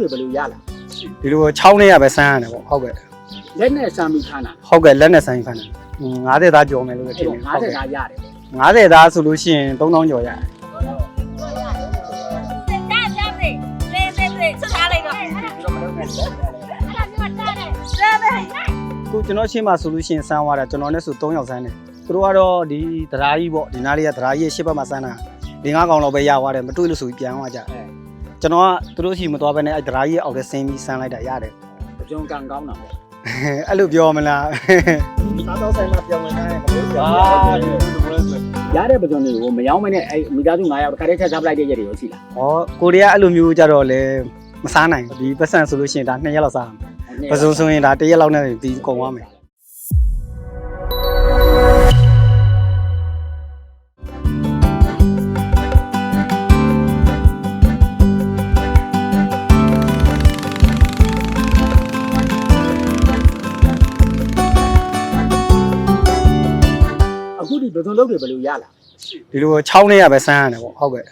လုပ်တွေဘယ်လိုရလာဒီလိုချောင်းထဲကပဲဆန်းရတယ်ပေါ့ဟုတ်ကဲ့လက်နဲ့ဆန်းပြီးခန်းတာဟုတ်ကဲ့လက်နဲ့ဆန်းပြီးခန်းတာ50သားကျော်မယ်လို့ထင်တယ်50သားရတယ်50သားဆိုလို့ရှိရင်3000ကျော်ရတယ်ကိုကျွန်တော်ရှင်းမှာဆိုလို့ရှိရင်ဆန်းသွားတာကျွန်တော်နဲ့ဆို3ယောက်ဆန်းတယ်သူတို့ကတော့ဒီတရားကြီးပေါ့ဒီနားလေးကတရားကြီးရဲ့ရှစ်ဘက်မှာဆန်းတာဒီငါးကောင်လောက်ပဲရသွားတယ်မတွေ့လို့ဆိုပြီးပြန်သွားကြတယ် ကျွန်တော်ကသူတို့ရှိမသွားဘဲနဲ့အဲတရားကြီးရဲ့အောက်ထဲဆင်းပြီးဆန်းလိုက်တာရတယ်ကြုံကံကောင်းတာပေါ့အဲ့လိုပြောမလားစားတော့ဆိုင်မှာပြောင်းဝင်တိုင်းမလို့ပြောအာင်းဒီလိုလိုဆိုရတဲ့ပကြုံတွေကိုမယောင်းမနဲ့အဲ့မိသားစု9ယောက်တစ်ခါတည်းချက်စားပလိုက်တဲ့ရက်တွေရောရှိလားဩကိုရီးယားအဲ့လိုမျိုးကြတော့လေမစားနိုင်ဘူးဒီပတ်စံဆိုလို့ရှိရင်ဒါ2ရက်လောက်စားမယ်ပစုံဆိုရင်ဒါ1ရက်လောက်နဲ့ဒီကုန်သွားမယ် ဒုံလုံးတွေဘယ်လိုရလာဒီလိုချောင်းထဲကပဲဆန်းရတယ်ပေါ့ဟုတ်ကဲ့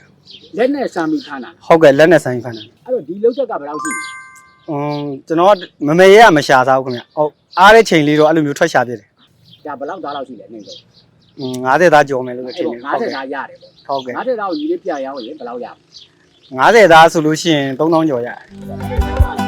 လက်နဲ့ဆမ်းပြီးခါနာဟုတ်ကဲ့လက်နဲ့ဆန်းပြီးခါနာအဲ့တော့ဒီလုံးချက်ကဘယ်လောက်ရှိလဲအမ်ကျွန်တော်ကမမေရဲကမရှာစားဘူးခင်ဗျဟုတ်အားတဲ့ချိန်လေးတော့အဲ့လိုမျိုးထွက်ရှာပြတယ်ဒါဘယ်လောက်သားလောက်ရှိလဲနေတော့50သားကျော်မယ်လို့ထင်တယ်50သားရတယ်ပေါ့ဟုတ်ကဲ့50သားကိုညီလေးပြရအောင်ရင်ဘယ်လောက်ရမလဲ50သားဆိုလို့ရှိရင်3000ကျော်ရတယ်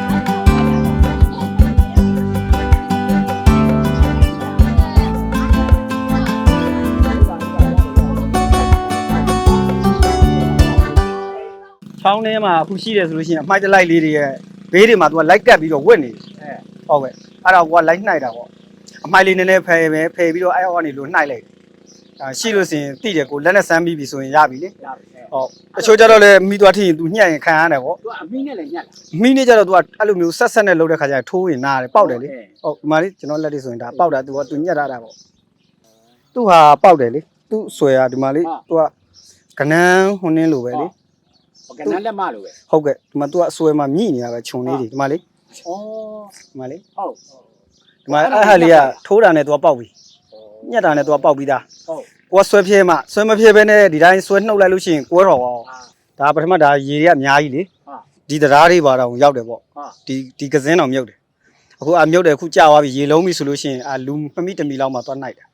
ချောင်းထဲမှာအခုရှိတယ်ဆိုလို့ရှိရင်အမိုက်တလိုက်လေးတွေရဲ့ဘေးတွေမှာသူကလိုက်ကပ်ပြီးတော့ဝစ်နေတယ် အဲ ဟုတ်ကဲ့အဲ့ဒါကလိုက်နှိုက်တာပေါ့အမိုက်လေးနည်းနည်းဖယ်ပဲဖယ်ပြီးတော့အဲ့အောက်ကနေလို့နှိုက်လိုက်တယ်အာရှိလို့စရင်တိတယ်ကိုလက်နဲ့ဆမ်းပြီးပြီဆိုရင်ရပြီလေ ရပြီအဲ ဟုတ်တချို့ကြတော့လေမိသွားထိရင် तू ညှက်ရင်ခံရတယ်ပေါ့ သူကအမီးနဲ့လည်းညက်လာ မိနေကြတော့ तू ကအဲ့လိုမျိုးဆက်ဆက်နဲ့လှုပ်တဲ့ခါကျရင်ထိုးရင်နားတယ်ပေါက်တယ်လေဟုတ်ဒီမှာလေကျွန်တော်လက်တွေဆိုရင်ဒါပေါက်တာ तू က तू ညှက်ထားတာပေါ့သူ့ဟာပေါက်တယ်လေသူ့ဆွဲရဒီမှာလေ तू ကကနန်းဟွန်းနှင်းလိုပဲလေ ဟို ကနန်းလက်မလိုပဲ ဟုတ်ကဲ့ဒီမှာ तू ကအဆွဲမှာမြည်နေတာပဲခြုံလေးတွေဒီမှာလေ ဩ ဒီမှာလေ ဟုတ် ဒီမှာအဲ့ဟာလေးကထိုးတာနဲ့ तू ကပေါက်ပြီညှက်တာနဲ့ तू ကပေါက်ပြီးသား ဟုတ် ကိုကဆွဲဖြဲမှဆွဲမဖြဲဘဲနဲ့ဒီတိုင်းဆွဲနှုတ်လိုက်လို့ရှိရင်ကွဲတော်အောင်ဒါပထမဒါရေတွေကအများကြီးလေ ဟာ ဒီတရားတွေပါတော့ရောက်တယ်ပေါ့ ဟာ ဒီဒီကစင်းတော်မြုပ်တယ်အခုအမြုပ်တယ်အခုကြာသွားပြီရေလုံးပြီဆိုလို့ရှိရင်အလူမမိတမီလောက်မှသွားနိုင်တာ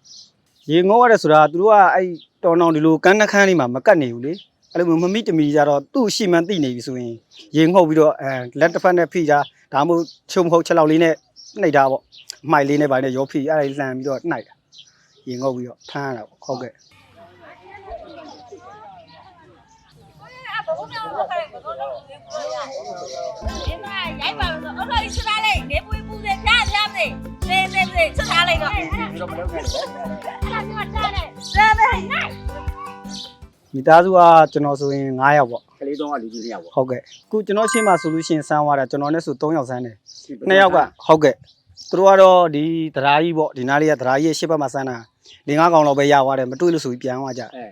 ရေငေါရတယ်ဆိုတာသူတို့ကအဲ့တော်တော်ဒီလိုကန်းနှခမ်းလေးမှာမကတ်နေဘူးလေ အဲ့လိုမမိတမီကြတော့သူ့ရှိမှန်းသိနေပြီဆိုရင်ရေငုပ်ပြီးတော့အဲလက်တစ်ဖက်နဲ့ဖိတာဒါမှမဟုတ်ချုံမဟုတ်ချက်လောက်လေးနဲ့နှိပ်တာပေါ့မိုက်လေးနဲ့ပိုင်းနဲ့ရောဖိအဲ့ဒါလှန်ပြီးတော့နှိုက်တာရေငုပ်ပြီးတော့ဖမ်းရတာပေါ့ဟုတ်ကဲ့ရိုက်ပါလို့ဆိုအုတ်လိုက်ချက်ထားလိုက်နေပွေးပူစေပြပြစေစေစေစေချက်ထားလိုက်တော့အဲ့ဒါပြောတာတဲ့စေစေနိုင် မိသားစုကကျွန်တော်ဆိုရင်9ယောက်ပေါ့ကလေးတော့ကလူကြီးနှစ်ယောက်ပေါ့ဟုတ်ကဲ့အခုကျွန်တော်ရှင်းမှာဆိုလို့ရှိရင်ဆန်းသွားတာကျွန်တော်နဲ့ဆို3ယောက်ဆန်းတယ်2ယောက်ကဟုတ်ကဲ့သူတို့ကတော့ဒီတရားကြီးပေါ့ဒီနားလေးကတရားကြီးရဲ့ရှစ်ဘက်မှာဆန်းတာ၄၅ကောင်လောက်ပဲရသွားတယ်မတွေ့လို့ဆိုပြီးပြန်သွားကြအဲ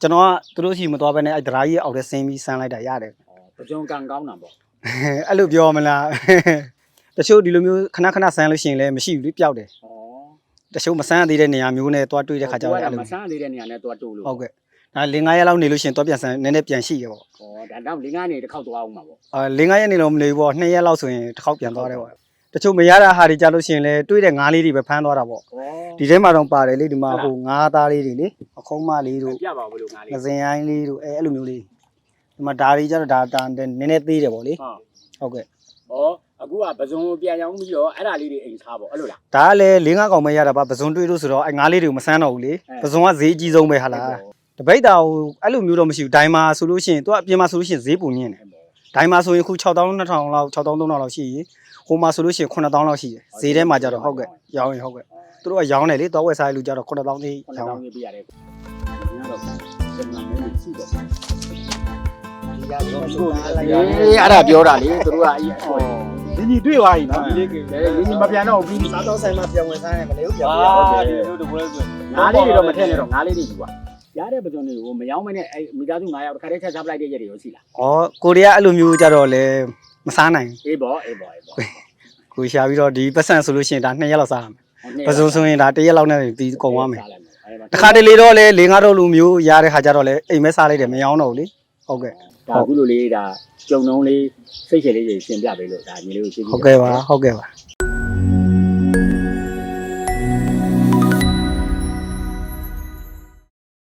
ကျွန်တော်ကသူတို့ရှိမသွားဘဲနဲ့အဲတရားကြီးရဲ့အောက်ထဲဆင်းပြီးဆန်းလိုက်တာရတယ်ပကြုံကံကောင်းတာပေါ့အဲ့လိုပြောမလားတချို့ဒီလိုမျိုးခဏခဏဆန်းလို့ရှိရင်လည်းမရှိဘူးလေပျောက်တယ်ဩတချို့မဆန်းသေးတဲ့နေရာမျိုးနဲ့သွားတွေ့တဲ့ခါကျတော့အဲ့လိုမဆန်းသေးတဲ့နေရာနဲ့တွားတိုးလို့ဟုတ်ကဲ့ ဒါ၄၅ရက်လောက်နေလို့ရှိရင်သွားပြန်ဆန်းနည်းနည်းပြန်ရှိရပေါ့ဩဒါတော့လေးငါးနေတစ်ခေါက်သွားအောင်မှာပေါ့အာ၄၅ရက်နေတော့မနေဘူးပေါ့2ရက်လောက်ဆိုရင်တစ်ခေါက်ပြန်သွားတယ်ပေါ့တချို့မရတဲ့ဟာတွေကြလို့ရှိရင်လည်းတွေ့တဲ့ငါးလေးတွေပဲဖမ်းသွားတာပေါ့ဩဒီထဲမှာတော့ပါတယ်လေဒီမှာဟိုငါးသားလေးတွေလေအခုံးမလေးတို့ပြပါဘလို့ငါလေးငစင်ရိုင်းလေးတို့အဲအဲ့လိုမျိုးလေးဒီမှာဒါတွေကြတော့ဒါတာနည်းနည်းသေးတယ်ပေါ့လေဟုတ်ဟုတ်ကဲ့ဩအခုကပကြုံပြန်ရောက်ပြီးတော့အဲ့ဒါလေးတွေအိမ်ထားပေါ့အဲ့လိုလားဒါကလည်း၄၅កောင်ပဲရတာပါပဇွန်တွေ့လို့ဆိုတော့အဲငါးလေးတွေကိုမဆန်းတော့ဘူးလေပဇွန်ကဈေးအကြီးဆုံးပဲဟာလား တပိတ်တာဟိုအဲ့လိုမျိုးတော့မရှိဘူးဒိုင်မာဆိုလို့ရှိရင်သူကအပြင်မှာဆိုလို့ရှိရင်ဈေးပုံမြင့်တယ်ဒိုင်မာဆိုရင်ခု6000 2000လောက်6000 3000လောက်ရှိရင်ဟိုမှာဆိုလို့ရှိရင်9000လောက်ရှိတယ်ဈေးထဲမှာကြတော့ဟုတ်ကဲ့ရောင်းရင်ဟုတ်ကဲ့သူတို့ကရောင်းတယ်လေတော့ဝက်ဆိုင်လူကြတော့9000သေးခုနရောတောင်းင်းရေးပြရတယ်ဒီကတော့စင်မမဲလေးရှိတော့ဒီရတော့အေးအဲ့ဒါပြောတာလေသူတို့ကအေးဟောဒီညီတွေ့သွားပြီနော်ဒီလေးကလေဒီမပြန်တော့ဘူးစားတော့ဆိုင်မှာပြောင်းဝင်တိုင်းမလို့ပြောင်းအာဒီလိုတပွဲဆိုငါးလေးတွေတော့မထည့်နဲ့တော့ငါးလေးတွေယူပါ ရတဲ့ပကြုံတွေကိုမယောင်းမနဲ့အဲမိသားစု9ယောက်တစ်ခါတည်းချက်စားပလိုက်တဲ့ရက်တွေရောရှိလားဩကိုရီးယားအဲ့လိုမျိုးကြတော့လေမစားနိုင်အေးပေါ့အေးပေါ့အေးပေါ့ကိုရှာပြီးတော့ဒီပတ်စံဆိုလို့ရှိရင်ဒါ2ရက်လောက်စားရမယ်ပဇွန်ဆိုရင်ဒါ1ရက်လောက်နဲ့ပြီးကုန်သွားမယ်တခါတလေတော့လေ၄၅တော့လူမျိုးရတဲ့ခါကြတော့လေအိမ်မဲစားလိုက်တယ်မရောတော့ဘူးလေဟုတ်ကဲ့ဒါအခုလိုလေးဒါကြုံနှုံးလေးစိတ်ရှည်လေးကြီးရှင်းပြပေးလို့ဒါညီလေးကိုကျေးဇူးဟုတ်ကဲ့ပါဟုတ်ကဲ့ပါ